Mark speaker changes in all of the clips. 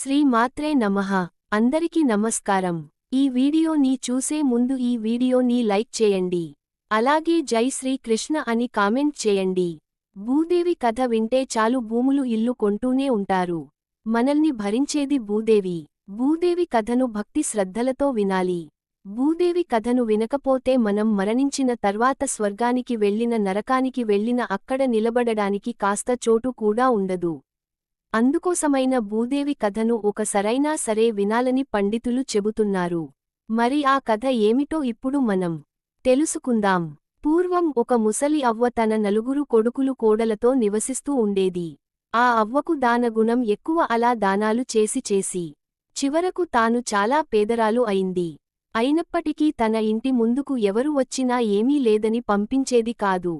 Speaker 1: శ్రీ మాత్రే నమః. అందరికీ నమస్కారం. ఈ వీడియోని చూసే ముందు ఈ వీడియోని లైక్ చేయండి. అలాగే జై శ్రీ కృష్ణ అని కామెంట్ చేయండి. భూదేవి కథ వింటే చాలు భూములు ఇల్లు కొంటూనే ఉంటారు. మనల్ని భరించేది భూదేవి. భూదేవి కథను భక్తి శ్రద్ధలతో వినాలి. భూదేవి కథను వినకపోతే మనం మరణించిన తర్వాత స్వర్గానికి వెళ్ళిన నరకానికి వెళ్ళిన అక్కడ నిలబడడానికి కాస్త చోటు కూడా ఉండదు. అందుకోసమైన భూదేవి కథను ఒక సరైనా సరే వినాలని పండితులు చెబుతున్నారు. మరి ఆ కథ ఏమిటో ఇప్పుడు మనం తెలుసుకుందాం. పూర్వం ఒక ముసలి అవ్వ తన నలుగురు కొడుకులు కోడలతో నివసిస్తూ ఉండేది. ఆ అవ్వకు దానగుణం ఎక్కువ అలా దానాలు చేసి చేసి. చివరకు తాను చాలా పేదరాలు అయింది. అయినప్పటికీ తన ఇంటి ముందుకు ఎవరు వచ్చినా ఏమీ లేదని పంపించేది కాదు.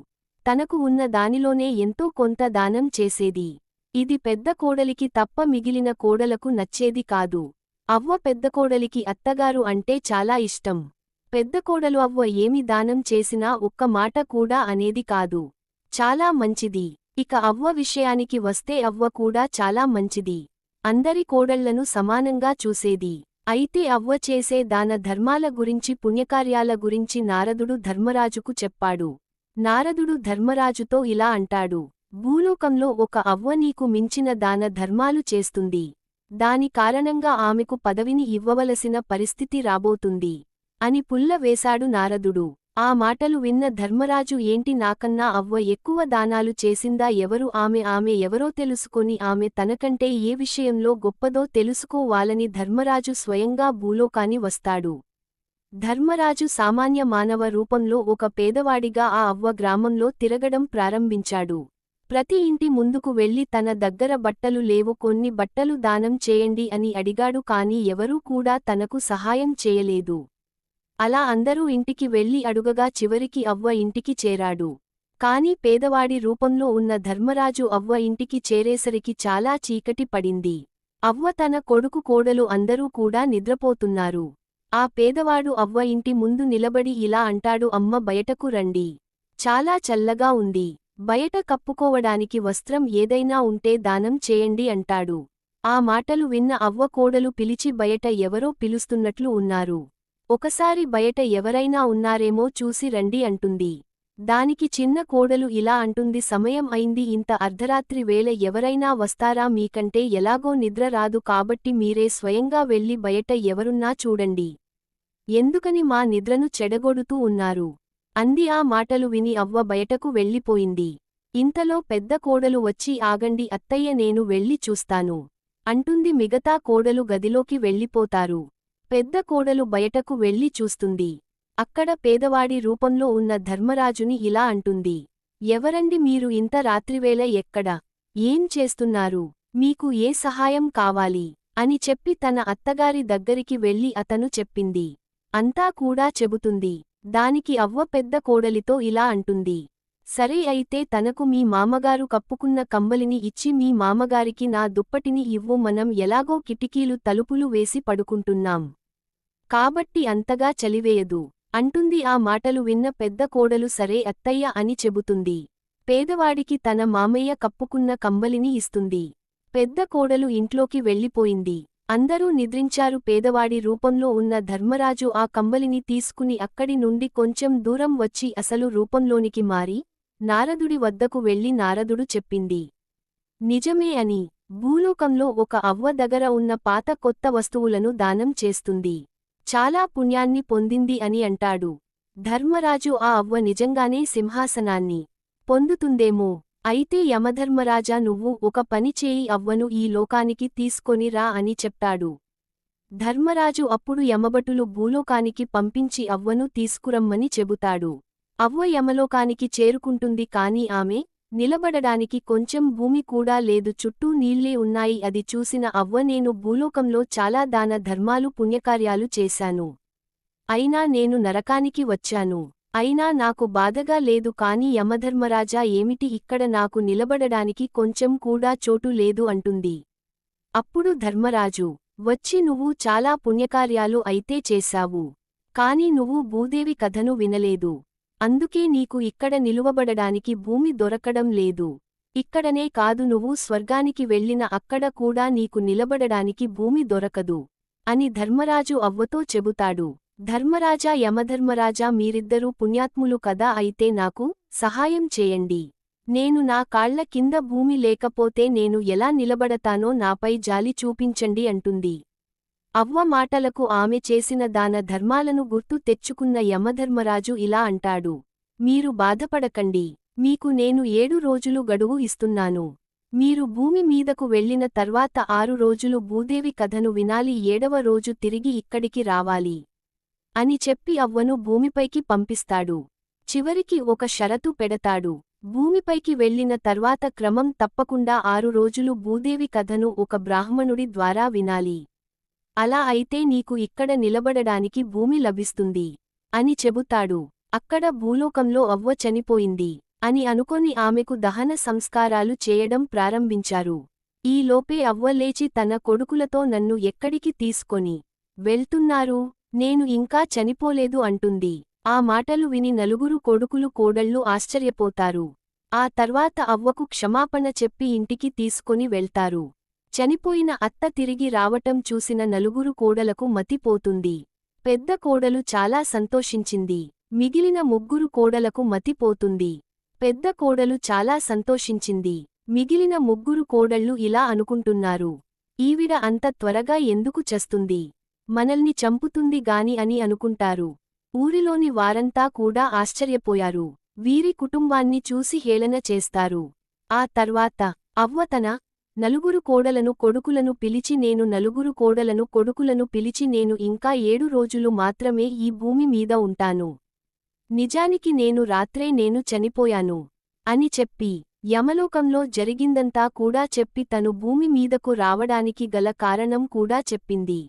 Speaker 1: తనకు ఉన్న దానిలోనే ఎంతో కొంత దానం చేసేది. ఇది పెద్ద కోడలికి తప్ప మిగిలిన కోడలకు నచ్చేది కాదు. అవ్వ పెద్ద కోడలికి అత్తగారు అంటే చాలా ఇష్టం. పెద్ద కోడలు అవ్వ ఏమి దానం చేసినా ఒక్క మాట కూడా అనేది కాదు. చాలా మంచిది. ఇక అవ్వ విషయానికి వస్తే అవ్వ కూడా చాలా మంచిది. అందరి కోడళ్ళను సమానంగా చూసేది. అయితే అవ్వ చేసే దాన ధర్మాల గురించి పుణ్యకార్యాల గురించి నారదుడు ధర్మరాజుకు చెప్పాడు. నారదుడు ధర్మరాజుతో ఇలా అంటాడు. భూలోకంలో ఒక అవ్వ నీకు మించిన దాన ధర్మాలు చేస్తుంది. దాని కారణంగా ఆమెకు పదవిని ఇవ్వవలసిన పరిస్థితి రాబోతుంది. అని పుల్ల వేశాడు నారదుడు. ఆ మాటలు విన్న ధర్మరాజు ఏంటి నాకన్నా అవ్వ ఎక్కువ దానాలు చేసిందా ఎవరు ఆమె ఆమె ఎవరో తెలుసుకొని ఆమె తనకంటే ఏ విషయంలో గొప్పదో తెలుసుకోవాలని ధర్మరాజు స్వయంగా భూలోకాని వస్తాడు. ధర్మరాజు సామాన్య మానవ రూపంలో ఒక పేదవాడిగా ఆ అవ్వ గ్రామంలో తిరగడం ప్రారంభించాడు. ప్రతి ఇంటి ముందుకు వెళ్ళి తన దగ్గర బట్టలు లేవు కొన్ని బట్టలు దానం చేయండి అని అడిగాడు కాని ఎవరూ కూడా తనకు సహాయం చేయలేదు. అలా అందరూ ఇంటికి వెళ్ళి అడుగగా చివరికి అవ్వ ఇంటికి చేరాడు. కాని పేదవాడి రూపంలో ఉన్న ధర్మరాజు అవ్వ ఇంటికి చేరేసరికి చాలా చీకటి పడింది. అవ్వ తన కొడుకు కోడలు అందరూ కూడా నిద్రపోతున్నారు. ఆ పేదవాడు అవ్వ ఇంటి ముందు నిలబడి ఇలా అంటాడు అమ్మ బయటకు రండి. చాలా చల్లగా ఉంది. బయట కప్పుకోవడానికి వస్త్రం ఏదైనా ఉంటే దానం చేయండి అంటాడు. ఆ మాటలు విన్న అవ్వ కోడలు పిలిచి బయట ఎవరో పిలుస్తున్నట్లు ఉన్నారు. ఒకసారి బయట ఎవరైనా ఉన్నారేమో చూసి రండి అంటుంది. దానికి చిన్న కోడలు ఇలా అంటుంది సమయం అయింది ఇంత అర్ధరాత్రి వేళ ఎవరైనా వస్తారా? మీకంటే ఎలాగో నిద్ర రాదు కాబట్టి మీరే స్వయంగా వెళ్ళి బయట ఎవరున్నా చూడండి. ఎందుకని మా నిద్రను చెడగొడుతూ ఉన్నారు? అంది ఆ మాటలు విని అవ్వ బయటకు వెళ్ళిపోయింది. ఇంతలో పెద్ద కోడలు వచ్చి ఆగండి అత్తయ్య నేను వెళ్ళి చూస్తాను అంటుంది మిగతా కోడలు గదిలోకి వెళ్ళిపోతారు. పెద్ద కోడలు బయటకు వెళ్ళి చూస్తుంది. అక్కడ పేదవాడి రూపంలో ఉన్న ధర్మరాజుని ఇలా అంటుంది. ఎవరండి మీరు ఇంత రాత్రివేళ ఎక్కడ? ఏం చేస్తున్నారు? మీకు ఏ సహాయం కావాలి? అని చెప్పి తన అత్తగారి దగ్గరికి వెళ్ళి అతను చెప్పింది. అంతా కూడా చెబుతుంది. దానికి అవ్వ పెద్ద కోడలితో ఇలా అంటుంది. సరే అయితే తనకు మీ మామగారు కప్పుకున్న కంబలిని ఇచ్చి మీ మామగారికి నా దుప్పటిని ఇవ్వు మనం ఎలాగో కిటికీలు తలుపులు వేసి పడుకుంటున్నాం. కాబట్టి అంతగా చలివేయదు. అంటుంది ఆ మాటలు విన్న పెద్ద కోడలు సరే అత్తయ్య అని చెబుతుంది. పేదవాడికి తన మామయ్య కప్పుకున్న కంబలిని ఇస్తుంది. పెద్ద కోడలు ఇంట్లోకి వెళ్ళిపోయింది. అందరూ నిద్రించారు. పేదవాడి రూపంలో ఉన్న ధర్మరాజు ఆ కంబలిని తీసుకుని అక్కడి నుండి కొంచెం దూరం వచ్చి అసలు రూపంలోనికి మారి నారదుడి వద్దకు వెళ్ళి నారదుడు చెప్పింది. నిజమే అని. భూలోకంలో ఒక అవ్వ దగ్గర ఉన్న పాత కొత్త వస్తువులను దానం చేస్తుంది. చాలా పుణ్యాన్ని పొందింది అని అంటాడు. ధర్మరాజు ఆ అవ్వ నిజంగానే సింహాసనాన్ని పొందుతుందేమో? అయితే యమధర్మరాజా నువ్వు ఒక పని చేయి అవ్వను ఈ లోకానికి తీసుకొని రా అని చెప్తాడు. ధర్మరాజు అప్పుడు యమభటులు భూలోకానికి పంపించి అవ్వను తీసుకురమ్మని చెబుతాడు. అవ్వ యమలోకానికి చేరుకుంటుంది కాని ఆమె నిలబడడానికి కొంచెం భూమి కూడా లేదు చుట్టూ నీళ్ళే ఉన్నాయి. అది చూసిన అవ్వ నేను భూలోకంలో చాలా దాన ధర్మాలు పుణ్యకార్యాలు చేశాను. అయినా నేను నరకానికి వచ్చాను. అయినా నాకు బాధగా లేదు కాని యమధర్మరాజా ఏమిటి ఇక్కడ నాకు నిలబడడానికి కొంచెం కూడా చోటు లేదు అంటుంది. అప్పుడు ధర్మరాజు వచ్చి నువ్వు చాలా పుణ్యకార్యాలు అయితే చేశావు. కాని నువ్వు భూదేవి కథను వినలేదు. అందుకే నీకు ఇక్కడ నిలువబడడానికి భూమి దొరకడం లేదు. ఇక్కడనే కాదు నువ్వు స్వర్గానికి వెళ్ళిన అక్కడ కూడా నీకు నిలబడడానికి భూమి దొరకదు. అని ధర్మరాజు అవ్వతో చెబుతాడు. ధర్మరాజా యమధర్మరాజా మీరిద్దరూ పుణ్యాత్ములు కదా అయితే నాకు సహాయం చేయండి. నేను నా కాళ్ళ కింద భూమి లేకపోతే నేను ఎలా నిలబడతానో నాపై జాలి చూపించండి అంటుంది. అవ్వ మాటలకు ఆమె చేసిన దాన ధర్మాలను గుర్తు తెచ్చుకున్న యమధర్మరాజు ఇలా అంటాడు. మీరు బాధపడకండి. మీకు నేను ఏడు రోజులు గడువు ఇస్తున్నాను. మీరు భూమి మీదకు వెళ్ళిన తర్వాత ఆరు రోజులు భూదేవి కథను వినాలి ఏడవ రోజు తిరిగి ఇక్కడికి రావాలి. అని చెప్పి అవ్వను భూమిపైకి పంపిస్తాడు. చివరికి ఒక షరతు పెడతాడు. భూమిపైకి వెళ్ళిన తర్వాత క్రమం తప్పకుండా ఆరు రోజులు భూదేవి కథను ఒక బ్రాహ్మణుడి ద్వారా వినాలి. అలా అయితే నీకు ఇక్కడ నిలబడడానికి భూమి లభిస్తుంది అని చెబుతాడు. అక్కడ భూలోకంలో అవ్వ చనిపోయింది అని అనుకొని ఆమెకు దహన సంస్కారాలు చేయడం ప్రారంభించారు. ఈలోపే అవ్వ లేచి తన కొడుకులతో నన్ను ఎక్కడికి తీసుకొని వెళ్తున్నారు? నేను ఇంకా చనిపోలేదు అంటుంది. ఆ మాటలు విని నలుగురు కొడుకులు కోడళ్ళు ఆశ్చర్యపోతారు. ఆ తర్వాత అవ్వకు క్షమాపణ చెప్పి ఇంటికి తీసుకొని వెళ్తారు. చనిపోయిన అత్త తిరిగి రావటం చూసిన నలుగురు కోడలకు మతిపోతుంది పెద్ద కోడలు చాలా సంతోషించింది. మిగిలిన ముగ్గురు కోడలకు మతిపోతుంది పెద్ద కోడలు చాలా సంతోషించింది. మిగిలిన ముగ్గురు కోడళ్ళు ఇలా అనుకుంటున్నారు. ఈవిడ అంత త్వరగా ఎందుకు చస్తుంది? మనల్ని చంపుతుంది గాని అని అనుకుంటారు. ఊరిలోని వారంతా కూడా ఆశ్చర్యపోయారు. వీరి కుటుంబాన్ని చూసి హేళన చేస్తారు. ఆ తర్వాత అవ్వ తన నలుగురు కోడలను కొడుకులను పిలిచి నేను నలుగురు కోడలను కొడుకులను పిలిచి నేను ఇంకా ఏడు రోజులు మాత్రమే ఈ భూమి మీద ఉంటాను. నిజానికి నేను రాత్రే నేను చనిపోయాను. అని చెప్పి యమలోకంలో జరిగిందంతా కూడా చెప్పి తను భూమి మీదకు రావడానికి గల కారణం కూడా చెప్పింది.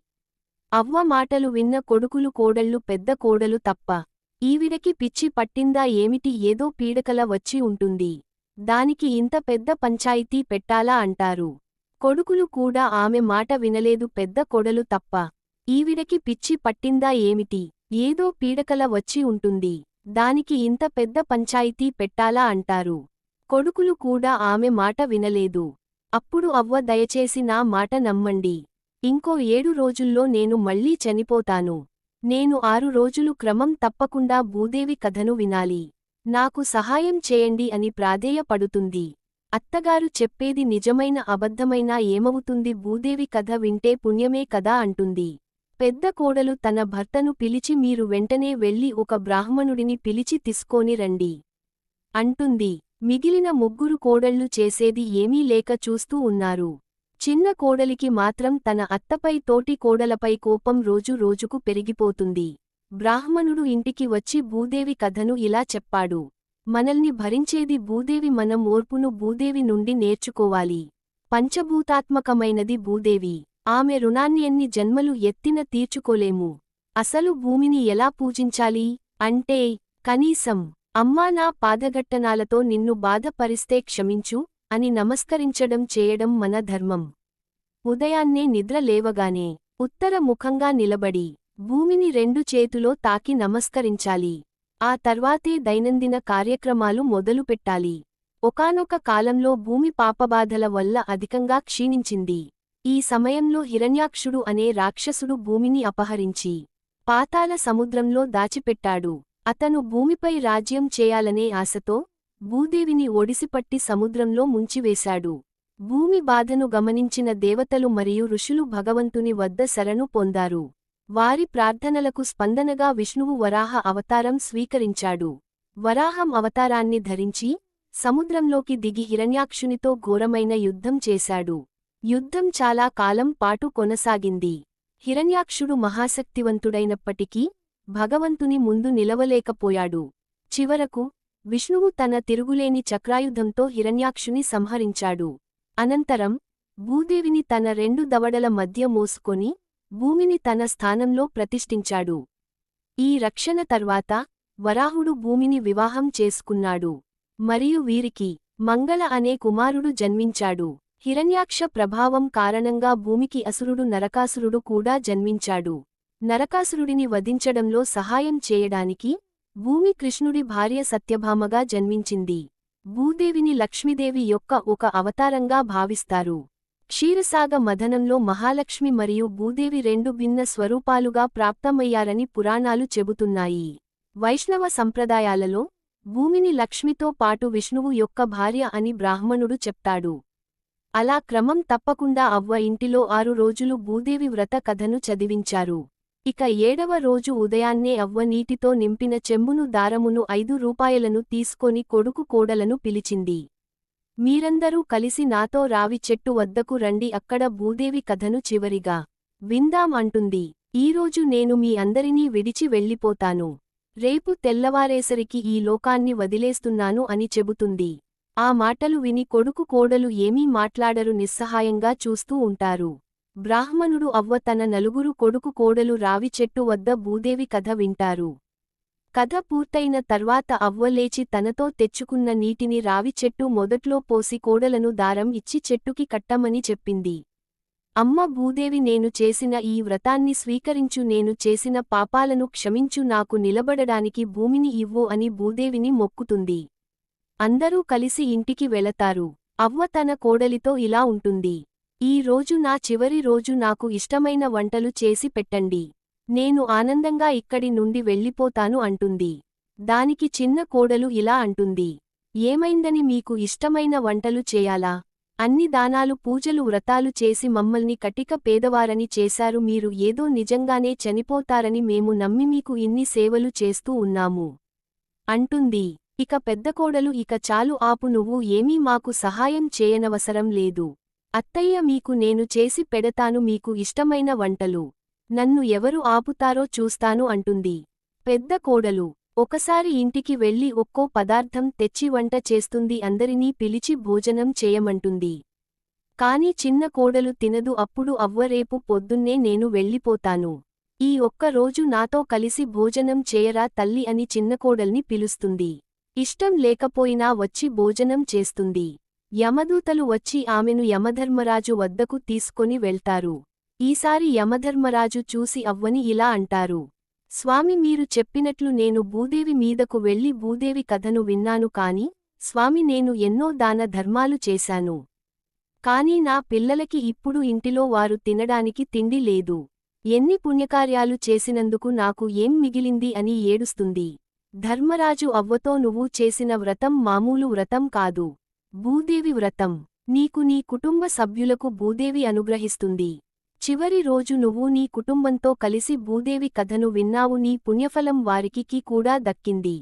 Speaker 1: అవ్వ మాటలు విన్న కొడుకులు కోడళ్ళు పెద్ద కోడలు తప్ప. ఈవిడకి పిచ్చి పట్టిందా ఏమిటి? ఏదో పీడకల వచ్చి ఉంటుంది. దానికి ఇంత పెద్ద పంచాయితీ పెట్టాలా అంటారు. కొడుకులు కూడా ఆమె మాట వినలేదు పెద్ద కొడలు తప్ప. ఈవిడకి పిచ్చి పట్టిందా ఏమిటి? ఏదో పీడకల వచ్చి ఉంటుంది. దానికి ఇంత పెద్ద పంచాయితీ పెట్టాలా అంటారు. కొడుకులు కూడా ఆమె మాట వినలేదు. అప్పుడు అవ్వ దయచేసి నా మాట నమ్మండి. ఇంకో ఏడు రోజుల్లో నేను మళ్ళీ చనిపోతాను. నేను ఆరు రోజులు క్రమం తప్పకుండా భూదేవి కథను వినాలి. నాకు సహాయం చేయండి అని ప్రాధేయపడుతుంది. అత్తగారు చెప్పేది నిజమైన అబద్ధమైనా ఏమవుతుంది? భూదేవి కథ వింటే పుణ్యమే కదా అంటుంది. పెద్ద కోడలు తన భర్తను పిలిచి మీరు వెంటనే వెళ్ళి ఒక బ్రాహ్మణుడిని పిలిచి తీసుకొని రండి అంటుంది. మిగిలిన ముగ్గురు కోడళ్ళు చేసేది ఏమీ లేక చూస్తూ ఉన్నారు. చిన్న కోడలికి మాత్రం తన అత్తపై తోటి కోడలపై కోపం రోజు రోజుకు పెరిగిపోతుంది. బ్రాహ్మణుడు ఇంటికి వచ్చి భూదేవి కథను ఇలా చెప్పాడు. మనల్ని భరించేది భూదేవి మనం ఓర్పును భూదేవి నుండి నేర్చుకోవాలి. పంచభూతాత్మకమైనది భూదేవి. ఆమె రుణాన్ని ఎన్ని జన్మలు ఎత్తిన తీర్చుకోలేము. అసలు భూమిని ఎలా పూజించాలి? అంటే కనీసం అమ్మా నా పాదఘట్టనాలతో నిన్ను బాధపరిస్తే క్షమించు అని నమస్కరించడం చేయడం మన ధర్మం. ఉదయాన్నే నిద్ర లేవగానే ఉత్తర ముఖంగా నిలబడి భూమిని రెండు చేతులో తాకి నమస్కరించాలి. ఆ తర్వాతే దైనందిన కార్యక్రమాలు మొదలుపెట్టాలి ఒకానొక కాలంలో భూమి పాపబాధల వల్ల అధికంగా క్షీణించింది. ఈ సమయంలో హిరణ్యాక్షుడు అనే రాక్షసుడు భూమిని అపహరించి పాతాల సముద్రంలో దాచిపెట్టాడు. అతను భూమిపై రాజ్యం చేయాలనే ఆశతో భూదేవిని ఒడిసిపట్టి సముద్రంలో ముంచివేశాడు. భూమి బాధను గమనించిన దేవతలు మరియు ఋషులు భగవంతుని వద్ద శరణు పొందారు. వారి ప్రార్థనలకు స్పందనగా విష్ణువు వరాహ అవతారం స్వీకరించాడు. వరాహం అవతారాన్ని ధరించి సముద్రంలోకి దిగి హిరణ్యాక్షునితో ఘోరమైన యుద్ధం చేశాడు. యుద్ధం చాలా కాలం పాటు కొనసాగింది. హిరణ్యాక్షుడు మహాశక్తివంతుడైనప్పటికీ భగవంతుని ముందు నిలవలేకపోయాడు. చివరకు విష్ణువు తన తిరుగులేని చక్రాయుధంతో హిరణ్యాక్షుని సంహరించాడు. అనంతరం భూదేవిని తన రెండు దవడల మధ్య మోసుకొని భూమిని తన స్థానంలో ప్రతిష్ఠించాడు. ఈ రక్షణ తర్వాత వరాహుడు భూమిని వివాహం చేసుకున్నాడు. మరియు వీరికి మంగళ అనే కుమారుడు జన్మించాడు. హిరణ్యాక్ష ప్రభావం కారణంగా భూమికి అసురుడు నరకాసురుడు కూడా జన్మించాడు. నరకాసురుడిని వధించడంలో సహాయం చేయడానికి భూమి కృష్ణుడి భార్య సత్యభామగా జన్మించింది. భూదేవిని లక్ష్మీదేవి యొక్క ఒక అవతారంగా భావిస్తారు. క్షీరసాగ మధనంలో మహాలక్ష్మి మరియు భూదేవి రెండు భిన్న స్వరూపాలుగా ప్రాప్తమయ్యారని పురాణాలు చెబుతున్నాయి. వైష్ణవ సంప్రదాయాలలో భూమిని లక్ష్మితో పాటు విష్ణువు యొక్క భార్య అని బ్రాహ్మణుడు చెప్తాడు. అలా క్రమం తప్పకుండా అవ్వ ఇంటిలో ఆరు రోజులు భూదేవి వ్రత కథను చదివించారు. ఇక ఏడవ రోజు ఉదయాన్నే అవ్వ నీటితో నింపిన చెంబును దారమును ఐదు రూపాయలను తీసుకొని కొడుకు కోడలను పిలిచింది. మీరందరూ కలిసి నాతో రావి చెట్టు వద్దకు రండి అక్కడ భూదేవి కథను చివరిగా విందాం అంటుంది. ఈరోజు నేను మీ అందరినీ విడిచి వెళ్ళిపోతాను. రేపు తెల్లవారేసరికి ఈ లోకాన్ని వదిలేస్తున్నాను అని చెబుతుంది. ఆ మాటలు విని కొడుకు కోడలు ఏమీ మాట్లాడరు నిస్సహాయంగా చూస్తూ ఉంటారు. బ్రాహ్మణుడు అవ్వ తన నలుగురు కొడుకు కోడలు రావి చెట్టు వద్ద భూదేవి కథ వింటారు. కథ పూర్తయిన తర్వాత అవ్వ లేచి తనతో తెచ్చుకున్న నీటిని రావి చెట్టు మొదట్లో పోసి కోడలను దారం ఇచ్చి చెట్టుకి కట్టమని చెప్పింది. అమ్మ భూదేవి నేను చేసిన ఈ వ్రతాన్ని స్వీకరించు నేను చేసిన పాపాలను క్షమించు నాకు నిలబడడానికి భూమిని ఇవ్వు అని భూదేవిని మొక్కుతుంది. అందరూ కలిసి ఇంటికి వెళతారు. అవ్వ తన కోడలితో ఇలా ఉంటుంది. ఈ రోజు నా చివరి రోజు నాకు ఇష్టమైన వంటలు చేసి పెట్టండి. నేను ఆనందంగా ఇక్కడి నుండి వెళ్ళిపోతాను అంటుంది. దానికి చిన్న కోడలు ఇలా అంటుంది. ఏమైందని మీకు ఇష్టమైన వంటలు చేయాలా? అన్ని దానాలు పూజలు వ్రతాలు చేసి మమ్మల్ని కటిక పేదవారని చేశారు. మీరు ఏదో నిజంగానే చనిపోతారని మేము నమ్మి మీకు ఇన్ని సేవలు చేస్తూ ఉన్నాము. అంటుంది. ఇక పెద్ద కోడలు ఇక చాలు ఆపు నువ్వు ఏమీ మాకు సహాయం చేయనవసరం లేదు. అత్తయ్య మీకు నేను చేసి పెడతాను మీకు ఇష్టమైన వంటలు. నన్ను ఎవరు ఆపుతారో చూస్తాను అంటుంది. పెద్ద కోడలు ఒకసారి ఇంటికి వెళ్ళి ఒక్కో పదార్థం తెచ్చి వంట చేస్తుంది అందరినీ పిలిచి భోజనం చేయమంటుంది. కాని చిన్న కోడలు తినదు అప్పుడు అవ్వరేపు పొద్దున్నే నేను వెళ్ళిపోతాను. ఈ ఒక్క రోజు నాతో కలిసి భోజనం చేయరా తల్లి అని చిన్నకోడల్ని పిలుస్తుంది. ఇష్టం లేకపోయినా వచ్చి భోజనం చేస్తుంది. యమదూతలు వచ్చి ఆమెను యమధర్మరాజు వద్దకు తీసుకొని వెళ్తారు. ఈసారి యమధర్మరాజు చూసి అవ్వని ఇలా అంటారు. స్వామి మీరు చెప్పినట్లు నేను భూదేవి మీదకు వెళ్ళి భూదేవి కథను విన్నాను కాని స్వామి నేను ఎన్నో దాన ధర్మాలు చేశాను. కాని నా పిల్లలకి ఇప్పుడు ఇంటిలో వారు తినడానికి తిండి లేదు. ఎన్ని పుణ్యకార్యాలు చేసినందుకు నాకు ఏం మిగిలింది అని ఏడుస్తుంది. ధర్మరాజు అవ్వతో నువ్వు చేసిన వ్రతం మామూలు వ్రతం కాదు. భూదేవి వ్రతం. నీకు నీ కుటుంబ సభ్యులకు భూదేవి అనుగ్రహిస్తుంది. చివరి రోజు నువ్వు నీ కుటుంబంతో కలిసి భూదేవి కథను విన్నావు నీ పుణ్యఫలం వారికి కూడా దక్కింది.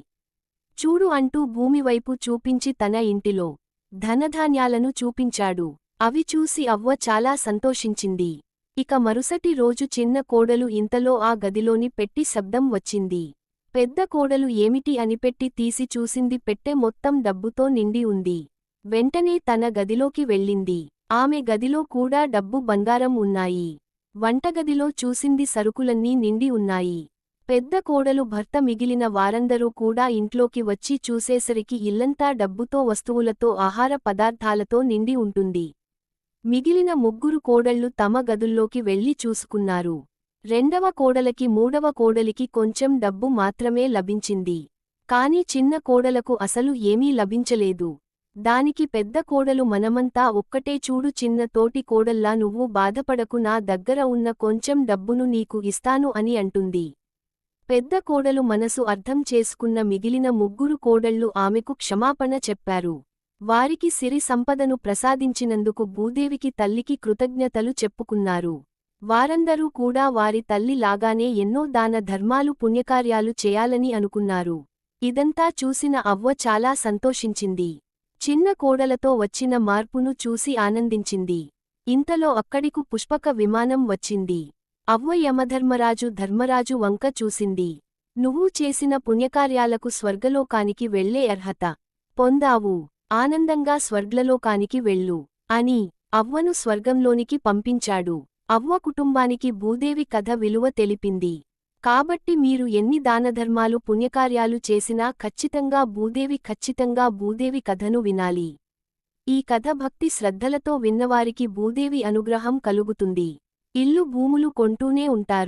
Speaker 1: చూడు అంటూ భూమివైపు చూపించి తన ఇంటిలో ధనధాన్యాలను చూపించాడు. అవి చూసి అవ్వ చాలా సంతోషించింది. ఇక మరుసటి రోజు చిన్న కోడలు ఇంతలో ఆ గదిలోని పెట్టి శబ్దం వచ్చింది. పెద్ద కోడలు ఏమిటి అనిపెట్టి తీసి చూసింది పెట్టె మొత్తం డబ్బుతో నిండి ఉంది. వెంటనే తన గదిలోకి వెళ్ళింది. ఆమె గదిలో కూడా డబ్బు బంగారం ఉన్నాయి. వంటగదిలో చూసింది సరుకులన్నీ నిండి ఉన్నాయి. పెద్ద కోడలు భర్త మిగిలిన వారందరూ కూడా ఇంట్లోకి వచ్చి చూసేసరికి ఇల్లంతా డబ్బుతో వస్తువులతో ఆహార పదార్థాలతో నిండి ఉంటుంది. మిగిలిన ముగ్గురు కోడళ్ళు తమ గదుల్లోకి వెళ్ళి చూసుకున్నారు. రెండవ కోడలకి మూడవ కోడలికి కొంచెం డబ్బు మాత్రమే లభించింది. కాని చిన్న కోడలకు అసలు ఏమీ లభించలేదు. దానికి పెద్ద కోడలు మనమంతా ఒక్కటే చూడు చిన్న తోటి కోడల్లా నువ్వు బాధపడకు నా దగ్గర ఉన్న కొంచెం డబ్బును నీకు ఇస్తాను అని అంటుంది. పెద్ద కోడలు మనసు అర్థం చేసుకున్న మిగిలిన ముగ్గురు కోడళ్ళు ఆమెకు క్షమాపణ చెప్పారు. వారికి సిరి సంపదను ప్రసాదించినందుకు భూదేవికి తల్లికి కృతజ్ఞతలు చెప్పుకున్నారు. వారందరూ కూడా వారి తల్లి లాగానే ఎన్నో దాన ధర్మాలు పుణ్యకార్యాలు చేయాలని అనుకున్నారు. ఇదంతా చూసిన అవ్వ చాలా సంతోషించింది. చిన్న కోడలతో వచ్చిన మార్పును చూసి ఆనందించింది. ఇంతలో అక్కడికు పుష్పక విమానం వచ్చింది. అవ్వ యమధర్మరాజు ధర్మరాజు వంక చూసింది. నువ్వు చేసిన పుణ్యకార్యాలకు స్వర్గలోకానికి వెళ్ళే అర్హత. పొందావు. ఆనందంగా స్వర్గ్లలోకానికి వెళ్ళు అని అవ్వను స్వర్గంలోనికి పంపించాడు. అవ్వ కుటుంబానికి భూదేవి కథ విలువ తెలిపింది. కాబట్టి మీరు ఎన్ని దానధర్మాలు పుణ్యకార్యాలు చేసినా ఖచ్చితంగా భూదేవి ఖచ్చితంగా భూదేవి కథను వినాలి. ఈ కథ భక్తి శ్రద్ధలతో విన్నవారికి భూదేవి అనుగ్రహం కలుగుతుంది. ఇల్లు భూములు కొంటూనే ఉంటారు.